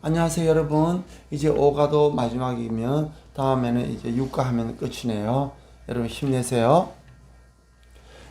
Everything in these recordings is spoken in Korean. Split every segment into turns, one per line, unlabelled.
안녕하세요 여러분. 이제 5가도 마지막이면 다음에는 이제 6가 하면 끝이네요. 여러분 힘내세요.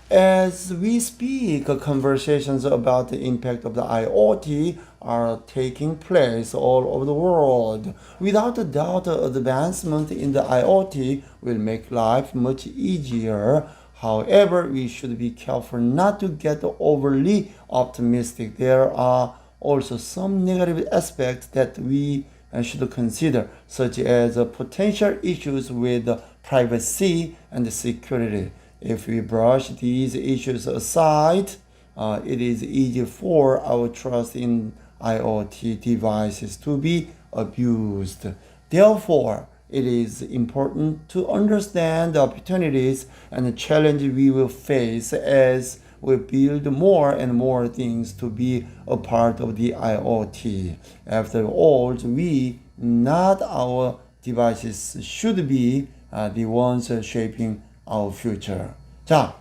As we speak, conversations about the impact of the IoT are taking place all over the world. Without a doubt, the advancement in the IoT will make life much easier. However, we should be careful not to get overly optimistic. There are also some negative aspects that we uh, should consider, such as uh, potential issues with privacy and security. If we brush these issues aside, uh, it is easy for our trust in IoT devices to be abused. Therefore, it is important to understand the opportunities and the challenges we will face as we build more and more things to be a part of the IoT. After all, we, not our devices, should be uh, the ones shaping our future. 자,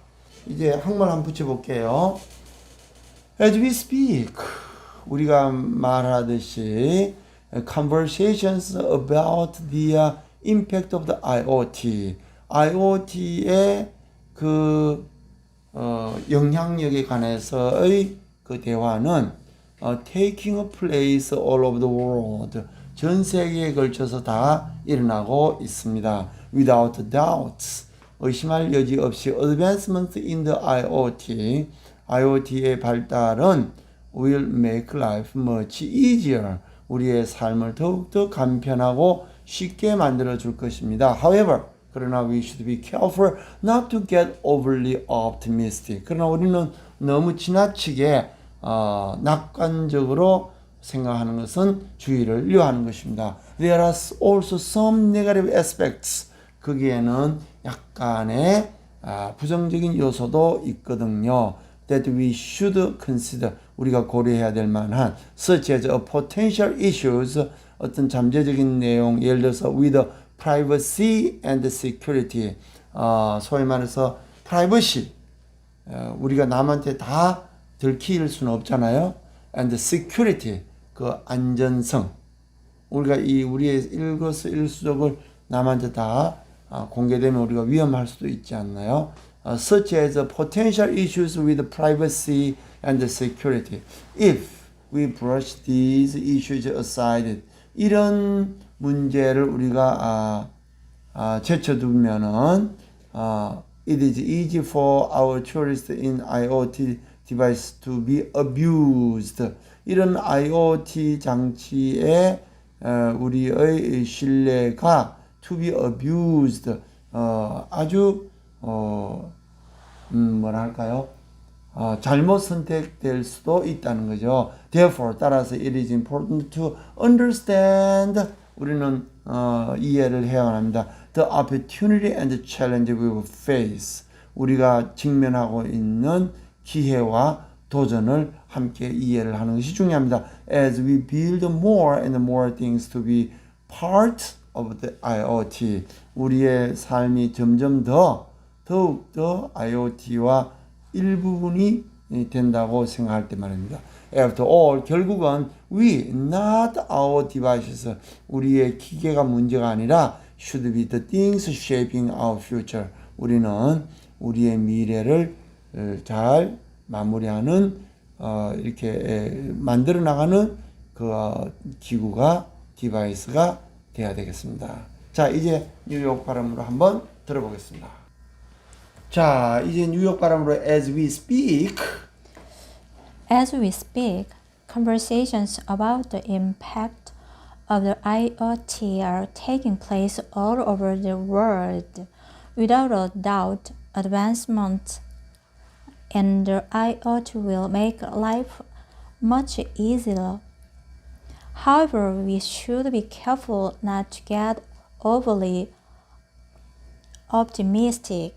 이제 한글 한번 붙여볼게요. As we speak, 우리가 말하듯이 conversations about the uh, impact of the IoT, IoT의 그 어, 영향력에 관해서의 그 대화는 어, taking place all over the world 전 세계에 걸쳐서 다 일어나고 있습니다. Without doubt 의심할 여지 없이 advancement in the IoT IoT의 발달은 will make life much easier 우리의 삶을 더욱더 간편하고 쉽게 만들어 줄 것입니다. However, 그러나 we should be careful not to get overly optimistic. 그러나 우리는 너무 지나치게 어, 낙관적으로 생각하는 것은 주의를 요하는 것입니다. There are also some negative aspects. 거기에는 약간의 아, 부정적인 요소도 있거든요. That we should consider. 우리가 고려해야 될 만한 such as a potential issues 어떤 잠재적인 내용 예를 들어서 with privacy and security 어, 소위 말해서 privacy 어, 우리가 남한테 다 들킬 수는 없잖아요. and security 그 안전성 우리가 이 우리의 일거수일수적을 남한테 다 아, 공개되면 우리가 위험할 수도 있지 않나요? 어, such as potential issues with privacy and security. If we brush these issues aside, 이런 문제를 우리가 아, 아, 제쳐두면은 아, it is easy for our tourists in IoT device to be abused. 이런 IoT 장치에 어, 우리의 신뢰가 to be abused 어, 아주 어, 음, 뭐라 할까요? 어, 잘못 선택될 수도 있다는 거죠. Therefore, 따라서 it is important to understand 우리는 어, 이해를 해야 합니다. The opportunity and the challenge we will face. 우리가 직면하고 있는 기회와 도전을 함께 이해를 하는 것이 중요합니다. As we build more and more things to be part of the IoT, 우리의 삶이 점점 더 더욱 더 IoT와 일부분이 된다고 생각할 때 말입니다. After all, 결국은 we, not our devices, 우리의 기계가 문제가 아니라 should be the things shaping our future. 우리는 우리의 미래를 어, 잘 마무리하는 어, 이렇게 에, 만들어 나가는 그 어, 기구가 디바이스가 돼야 되겠습니다. 자, 이제 뉴욕 발음으로 한번 들어보겠습니다. 자, 이제 뉴욕 발음으로 as we speak
As we speak, conversations about the impact of the IoT are taking place all over the world. Without a doubt, advancements in the IoT will make life much easier. However, we should be careful not to get overly optimistic.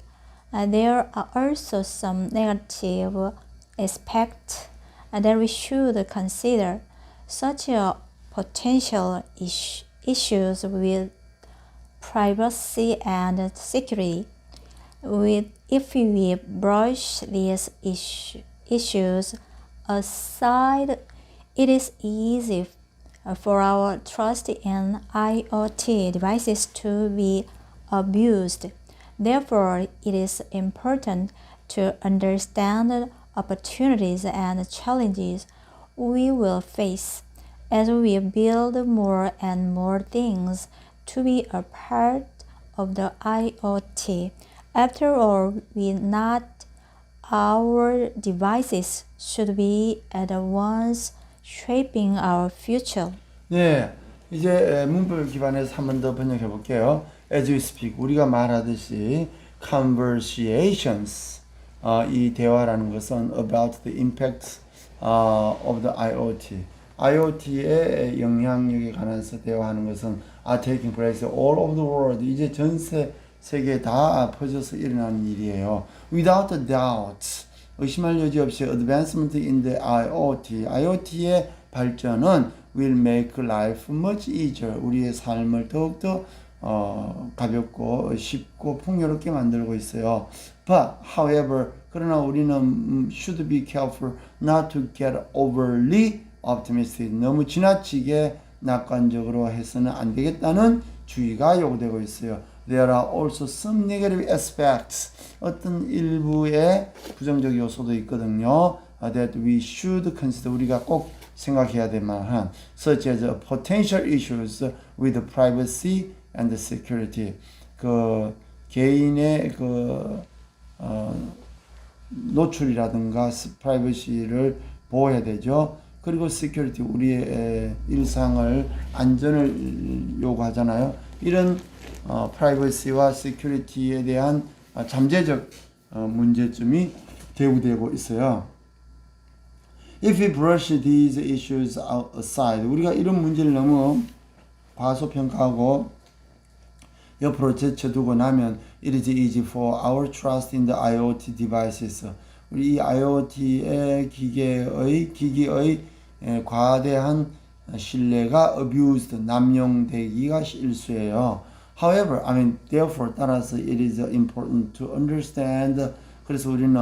Uh, there are also some negative aspects that we should consider, such potential is- issues with privacy and security. With, if we brush these is- issues aside, it is easy uh, for our trust in IoT devices to be abused. Therefore, it is important to understand opportunities and challenges we will face as we build more and more things to be a part of the IoT. After all, we not our devices should be at once shaping our future.
네, 이제 에, 문법을 기반해서 한 번 더 번역해 볼게요. As we speak, 우리가 말하듯이 conversations, 어, 이 대화라는 것은 about the impact 어, of the IoT. IoT의 영향력에 관해서 대화하는 것은 are taking place all over the world. 이제 전세 세계에 다 퍼져서 일어나는 일이에요. Without a doubt, 의심할 여지 없이 advancement in the IoT, IoT의 발전은 will make life much easier. 우리의 삶을 더욱더 어, 가볍고 쉽고 풍요롭게 만들고 있어요. But however, 그러나 우리는 음, should be careful not to get overly optimistic. 너무 지나치게 낙관적으로 해서는 안 되겠다는 주의가 요구되고 있어요. There are also some negative aspects. 어떤 일부의 부정적 요소도 있거든요. uh, that we should consider. 우리가 꼭 생각해야 될 만한 such as potential issues with privacy and security. 그 개인의 그 어, 노출이라든가 프라이버시를 보호해야 되죠. 그리고 시큐리티 우리의 에, 일상을 안전을 요구하잖아요. 이런 어, 프라이버시와 시큐리티에 대한 어, 잠재적 어, 문제점이 대우되고 있어요. If we brush these issues aside, 우리가 이런 문제를 너무 과소평가하고 옆으로 제쳐두고 나면 it is easy for our trust in the IoT devices. 우리 이 IoT의 기계의 기기의 에, 과대한 신뢰가 abused 남용되기가 일수예요. However, I mean, therefore 따라서 it is important to understand. 그래서 우리는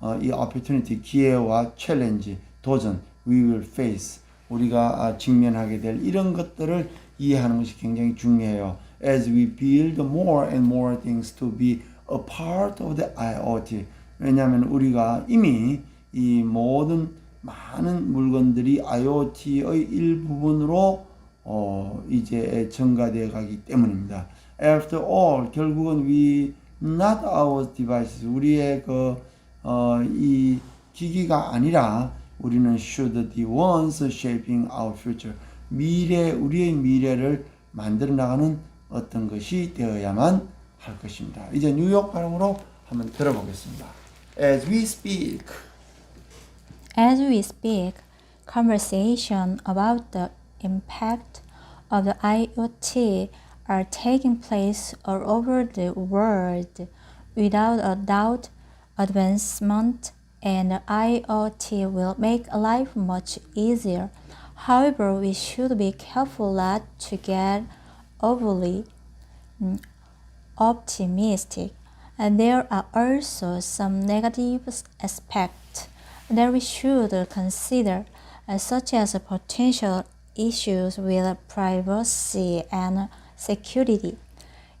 어, 이 opportunity 기회와 challenge 도전 we will face 우리가 아, 직면하게 될 이런 것들을 이해하는 것이 굉장히 중요해요. As we build more and more things to be a part of the IoT. 왜냐하면 우리가 이미 이 모든 많은 물건들이 IoT의 일부분으로 어, 이제 증가되어 가기 때문입니다. After all, 결국은 we not our devices 우리의 그 어, 이 기기가 아니라 우리는 should the ones shaping our future 미래 우리의 미래를 만들어 나가는 어떤 것이 되어야만 할 것입니다. 이제 뉴욕 발음으로 한번 들어보겠습니다. As we speak.
As we speak, conversation about the impact of the IoT are taking place all over the world. Without a doubt, advancement in the IoT will make life much easier. However, we should be careful not to get overly mm, optimistic. And there are also some negative aspects that we should consider, uh, such as potential issues with privacy and security.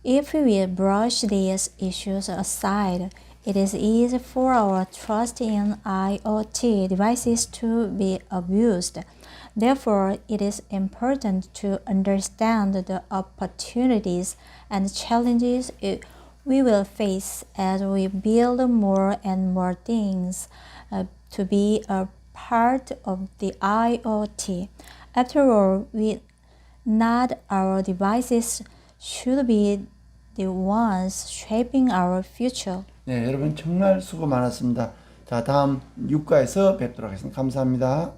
If we brush these issues aside, it is easy for our trust in IoT devices to be abused. Therefore, it is important to understand the opportunities and challenges it- we will face as we build more and more things uh, to be a part of the IoT. After all, we not our devices should be the ones shaping our future.
네, 여러분 정말 수고 많았습니다. 자, 다음 6과에서 뵙도록 하겠습니다. 감사합니다.